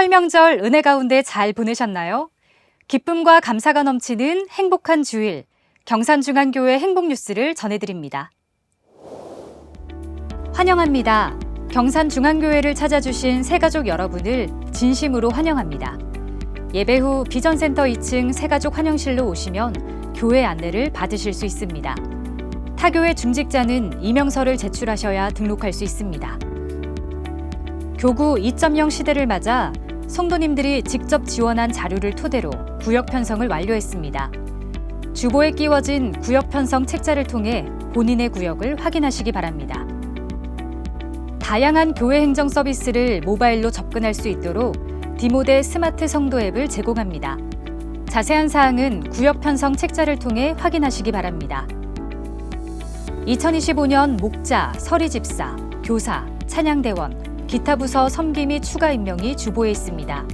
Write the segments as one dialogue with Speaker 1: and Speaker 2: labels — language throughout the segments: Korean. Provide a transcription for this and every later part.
Speaker 1: 설 명절 은혜 가운데 잘 보내셨나요? 기쁨과 감사가 넘치는 행복한 주일, 경산중앙교회 행복뉴스를 전해드립니다. 환영합니다. 경산중앙교회를 찾아주신 새가족 여러분을 진심으로 환영합니다. 예배 후 비전센터 2층 새가족 환영실로 오시면 교회 안내를 받으실 수 있습니다. 타교회 중직자는 이명서를 제출하셔야 등록할 수 있습니다. 교구 2.0 시대를 맞아 성도님들이 직접 지원한 자료를 토대로 구역 편성을 완료했습니다. 주보에 끼워진 구역 편성 책자를 통해 본인의 구역을 확인하시기 바랍니다. 다양한 교회 행정 서비스를 모바일로 접근할 수 있도록 디모데 스마트 성도 앱을 제공합니다. 자세한 사항은 구역 편성 책자를 통해 확인하시기 바랍니다. 2025년 목자, 서리집사, 교사, 찬양대원, 기타 부서 및 추가 임명이 주보에 있습니다.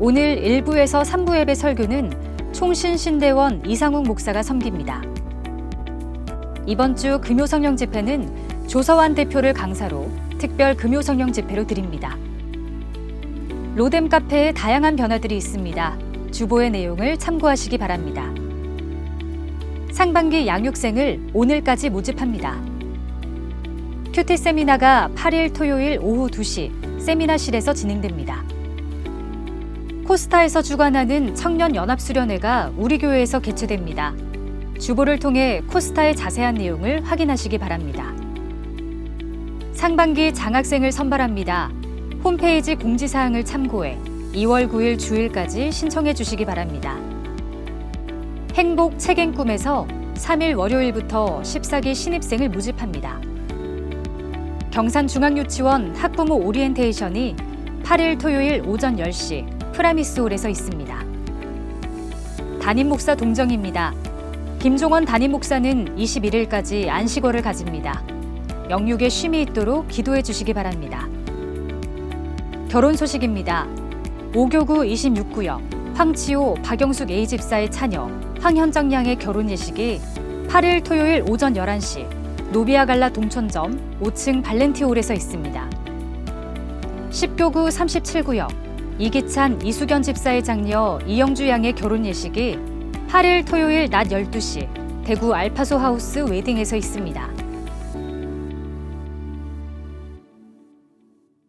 Speaker 1: 오늘 1부에서 3부 앱의 설교는 총신신대원 이상욱 목사가 섬깁니다. 이번 주 금요성령 집회는 조서환 대표를 강사로 특별 금요성령 집회로 드립니다. 로뎀 카페에 다양한 변화들이 있습니다. 주보의 내용을 참고하시기 바랍니다. 상반기 양육생을 오늘까지 모집합니다. 큐티 세미나가 8일 토요일 오후 2시 세미나실에서 진행됩니다. 코스타에서 주관하는 청년 연합수련회가 우리 교회에서 개최됩니다. 주보를 통해 코스타의 자세한 내용을 확인하시기 바랍니다. 상반기 장학생을 선발합니다. 홈페이지 공지사항을 참고해 2월 9일 주일까지 신청해 주시기 바랍니다. 행복 책임 꿈에서 3일 월요일부터 14기 신입생을 모집합니다. 경산중앙유치원 학부모 오리엔테이션이 8일 토요일 오전 10시 프라미스홀에서 있습니다. 담임 목사 동정입니다. 김종원 담임 목사는 21일까지 안식월을 가집니다. 영육에 쉼이 있도록 기도해 주시기 바랍니다. 결혼 소식입니다. 오교구 26구역 황치호 박영숙 A 집사의 차녀 황현정 양의 결혼 예식이 8일 토요일 오전 11시 노비아 갈라 동천점 5층 발렌티홀에서 있습니다. 10교구 37구역 이기찬 이수견 집사의 장녀 이영주 양의 결혼 예식이 8일 토요일 낮 12시 대구 알파소 하우스 웨딩에서 있습니다.